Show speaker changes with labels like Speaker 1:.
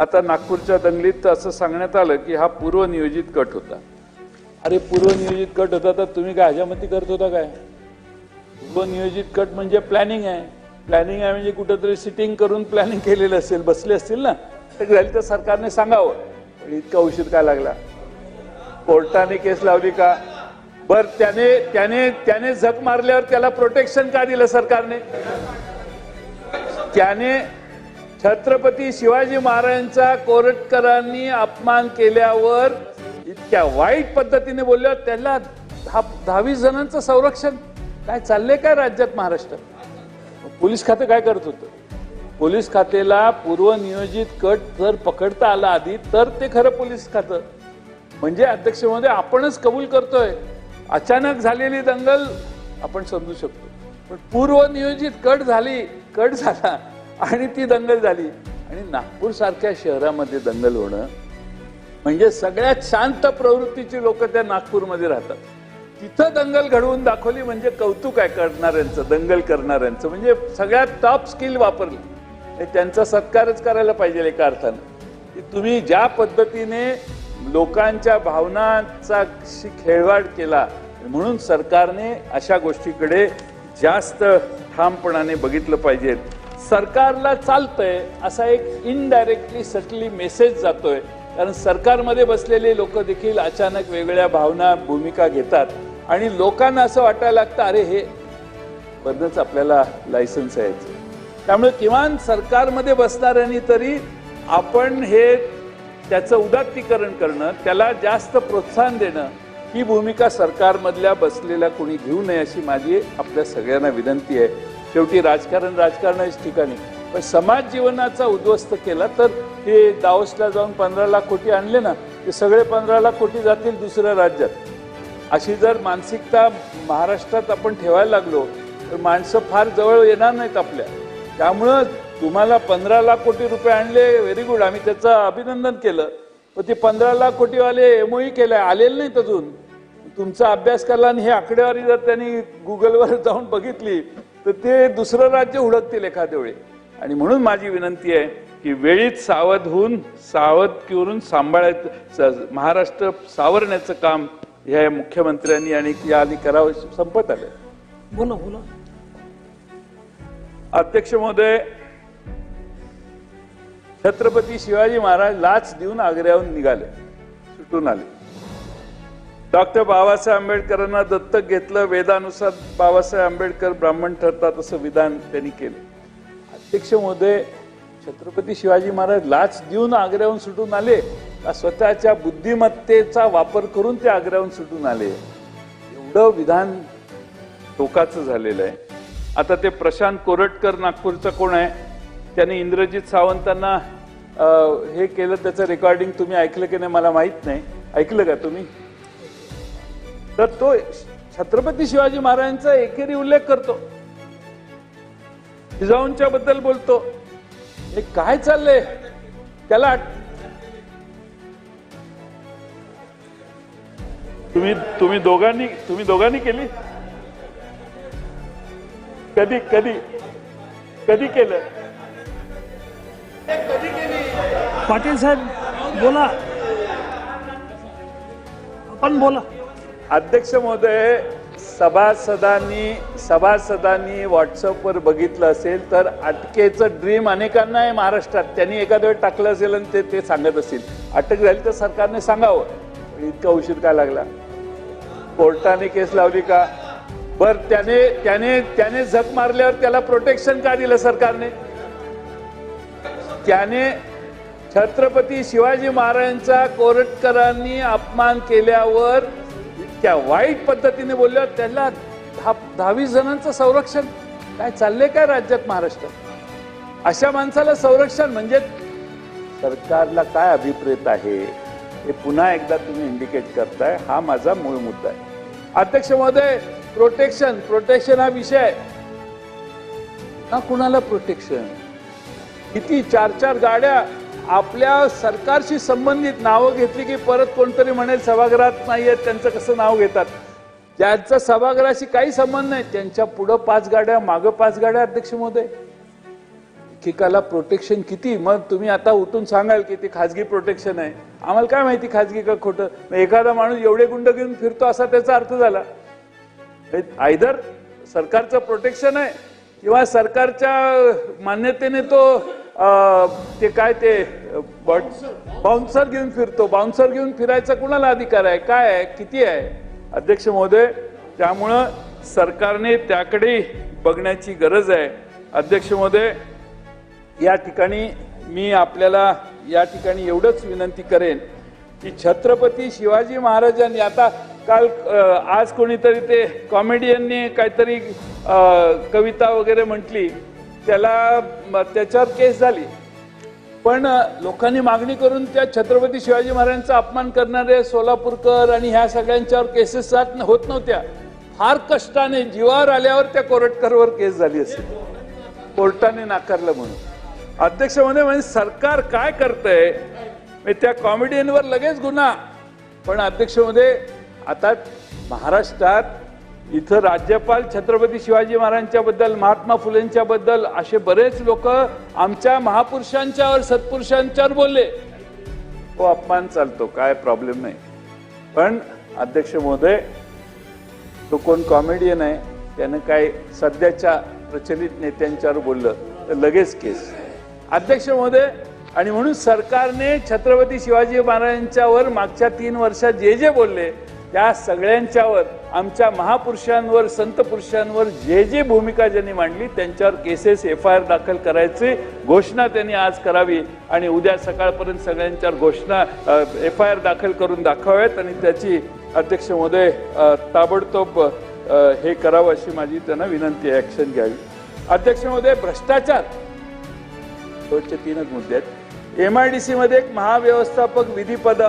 Speaker 1: आता नागपूरच्या दंगलीत असं सांगण्यात आलं की हा पूर्वनियोजित कट होता. अरे पूर्वनियोजित कट होता तर तुम्ही काय हजामती करत होता काय? पूर्वनियोजित कट म्हणजे प्लॅनिंग आहे. प्लॅनिंग आहे म्हणजे कुठंतरी सिटिंग करून प्लॅनिंग केलेलं असेल बसले असतील ना? तर झाली तर सरकारने सांगावं. पण इतका उशीर काय लागला? कोर्टाने केस लावली का? बर त्याने त्याने त्याने झक मारल्यावर त्याला प्रोटेक्शन का दिलं सरकारने? त्याने छत्रपती शिवाजी महाराजांचा कोरटकरांनी अपमान केल्यावर इतक्या वाईट पद्धतीने बोलल्यावर त्याला दहा दहावीस जणांचं संरक्षण काय चाललंय काय राज्यात महाराष्ट्र? पोलीस खातं काय करत होतं? पोलीस खात्याला पूर्वनियोजित कट जर पकडता आला आधी तर ते खरं पोलीस खातं. म्हणजे अध्यक्ष महोदय आपणच कबूल करतोय. अचानक झालेली दंगल आपण समजू शकतो. पण पूर्वनियोजित कट झाली कट झाला. आणि ती दंगल झाली. आणि नागपूर सारख्या शहरामध्ये दंगल होणं म्हणजे सगळ्यात शांत प्रवृत्तीची लोक त्या नागपूरमध्ये राहतात. तिथं दंगल घडवून दाखवली म्हणजे कौतुक आहे करणाऱ्यांचं दंगल करणाऱ्यांचं. म्हणजे सगळ्यात टॉप स्किल वापरली. हे त्यांचा सत्कारच करायला पाहिजे एका अर्थानं. की तुम्ही ज्या पद्धतीने लोकांच्या भावनांचा खेळवाड केला म्हणून सरकारने अशा गोष्टीकडे जास्त ठामपणाने बघितलं पाहिजे. सरकारला चालतंय असा एक इनडायरेक्टली सटली मेसेज जातोय. कारण सरकारमध्ये बसलेले लोक देखील अचानक वेगळ्या भावना भूमिका घेतात. आणि लोकांना असं वाटायला लागतं अरे हे बरंच आपल्याला लायसन्स आहे. त्यामुळे किमान सरकारमध्ये बसणाऱ्यांनी तरी आपण हे त्याचं उदात्तीकरण करणं त्याला जास्त प्रोत्साहन देणं ही भूमिका सरकारमधल्या बसलेल्या कोणी घेऊ नये अशी माझी आपल्या सगळ्यांना विनंती आहे. शेवटी राजकारण राजकारणाच्या ठिकाणी. पण समाज जीवनाचा उद्ध्वस्त केला तर हे दावसला जाऊन पंधरा लाख कोटी आणले ना ते सगळे पंधरा लाख कोटी जातील दुसऱ्या राज्यात. अशी जर मानसिकता महाराष्ट्रात आपण ठेवायला लागलो तर माणसं फार जवळ येणार नाहीत आपल्या. त्यामुळं तुम्हाला पंधरा लाख कोटी रुपये आणले व्हेरी गुड आम्ही त्याचं अभिनंदन केलं. पण ते पंधरा लाख कोटीवाले एमओई केले आलेले नाहीत अजून. तुमचा अभ्यास केला आणि हे आकडेवारी जर त्यांनी गुगलवर जाऊन बघितली तर ते दुसरं राज्य हुडकतील एखाद्या वेळी. आणि म्हणून माझी विनंती आहे की वेळीत सावध होऊन सावध करून सांभाळायचं महाराष्ट्र सावरण्याचं काम ह्या मुख्यमंत्र्यांनी आणि यांनी करावं संपत आलं.
Speaker 2: बोला बोला.
Speaker 1: अध्यक्ष महोदय छत्रपती शिवाजी महाराज लाच देऊन आग्र्याहून निघाले सुटून आले. डॉक्टर बाबासाहेब आंबेडकरांना दत्तक घेतलं. वेदानुसार बाबासाहेब आंबेडकर ब्राह्मण ठरतात असं विधान त्यांनी केलं. अध्यक्ष महोदय छत्रपती शिवाजी महाराज लाच देऊन आग्र्याहून सुटून आले का स्वतःच्या बुद्धिमत्तेचा वापर करून ते आग्र्याहून सुटून आले? एवढं विधान टोकाचं झालेलं आहे. आता ते प्रशांत कोरटकर नागपूरचा कोण आहे? त्याने इंद्रजित सावंतांना हे केलं त्याचं रेकॉर्डिंग तुम्ही ऐकलं की नाही मला माहीत नाही. ऐकलं का तुम्ही? तर तो छत्रपती शिवाजी महाराजांचा एकेरी उल्लेख करतो. जिजाऊंच्या बद्दल बोलतो. हे काय चाललंय? त्याला तुम्ही तुम्ही दोघांनी तुम्ही दोघांनी केली? कधी कधी कधी केलं?
Speaker 2: पाटील साहेब बोला. आपण बोला.
Speaker 1: अध्यक्ष महोदय सभासदांनी सभासदांनी व्हॉट्सअपवर बघितलं असेल तर अटकेचं ड्रीम अनेकांना आहे महाराष्ट्रात. त्यांनी एखाद्या वेळ टाकलं असेल आणि ते ते सांगत असतील. अटक झाली तर सरकारने सांगावं. इतका उशीर काय लागला? कोर्टाने केस लावली का? बर त्याने त्याने त्याने झक मारल्यावर त्याला प्रोटेक्शन का दिलं सरकारने? त्याने छत्रपती शिवाजी महाराजांचा कोरटकरांनी अपमान केल्यावर त्या वाईट पद्धतीने बोलल्यावर त्याला दहा दहावीस जणांचं संरक्षण. काय चाललंय काय राज्यात महाराष्ट्रात अशा माणसाला संरक्षण म्हणजे सरकारला काय अभिप्रेत आहे? हे पुन्हा एकदा तुम्ही इंडिकेट करताय. हा माझा मूळ मुद्दा आहे. अध्यक्ष महोदय प्रोटेक्शन प्रोटेक्शन हा विषय ना कुणाला प्रोटेक्शन किती चार चार गाड्या आपल्या सरकारशी संबंधित नावं घेतली की परत कोणतरी म्हणेल सभागृहात नाही आहेत त्यांचं कसं नाव घेतात? ज्यांचा सभागृहाशी काही संबंध नाही त्यांच्या पुढं पाच गाड्या मागं पाच गाड्या अध्यक्ष महोदय. एकेकाला प्रोटेक्शन किती? मग तुम्ही आता उठून सांगाल की ते खाजगी प्रोटेक्शन आहे. आम्हाला काय माहिती खाजगी का खोटं? मग एखादा माणूस एवढे गुंड घेऊन फिरतो असा त्याचा अर्थ झाला. आयदर सरकारचं प्रोटेक्शन आहे किंवा सरकारच्या मान्यतेने तो ते काय ते बाउन्सर घेऊन फिरतो. बाउन्सर घेऊन फिरायचा कुणाला अधिकार आहे? काय आहे? किती आहे? अध्यक्ष महोदय त्यामुळं सरकारने त्याकडे बघण्याची गरज आहे. अध्यक्ष महोदय या ठिकाणी मी आपल्याला या ठिकाणी एवढंच विनंती करेन की छत्रपती शिवाजी महाराजांनी आता काल आज कोणीतरी ते कॉमेडियननी काहीतरी कविता वगैरे म्हटली. त्याला त्याच्यावर केस झाली. पण लोकांनी मागणी करून त्या छत्रपती शिवाजी महाराजांचा अपमान करणारे सोलापूरकर आणि ह्या सगळ्यांच्यावर केसेस जात होत नव्हत्या. फार कष्टाने जीवावर आल्यावर त्या कोरटकरवर केस झाली असेल. कोर्टाने नाकारलं म्हणून. अध्यक्ष म्हणे म्हणजे सरकार काय करतंय? मी त्या कॉमेडियनवर लगेच गुन्हा. पण अध्यक्षमध्ये आता महाराष्ट्रात इथं राज्यपाल छत्रपती शिवाजी महाराजांच्या बद्दल महात्मा फुलेंच्या बद्दल असे बरेच लोक आमच्या महापुरुषांच्यावर सत्पुरुषांच्यावर बोलले. तो अपमान चालतो काय प्रॉब्लेम नाही. पण अध्यक्ष महोदय तो कोण कॉमेडियन आहे त्यानं काय सध्याच्या प्रचलित नेत्यांच्यावर बोललं तर लगेच केस. अध्यक्ष महोदय आणि म्हणून सरकारने छत्रपती शिवाजी महाराजांच्यावर मागच्या तीन वर्षात जे जे बोलले त्या सगळ्यांच्यावर आमच्या महापुरुषांवर संत पुरुषांवर जे जे भूमिका ज्यांनी मांडली त्यांच्यावर केसेस एफ आय आर दाखल करायची घोषणा त्यांनी आज करावी आणि उद्या सकाळपर्यंत सगळ्यांच्यावर घोषणा एफ आय आर दाखल करून दाखवाव्यात आणि त्याची अध्यक्ष महोदय ताबडतोब हे करावं अशी माझी त्यांना विनंती आहे ऍक्शन घ्यावी. अध्यक्ष महोदय भ्रष्टाचार. तीनच मुद्दे आहेत. एम आय डी सी मध्ये एक महाव्यवस्थापक विधी पद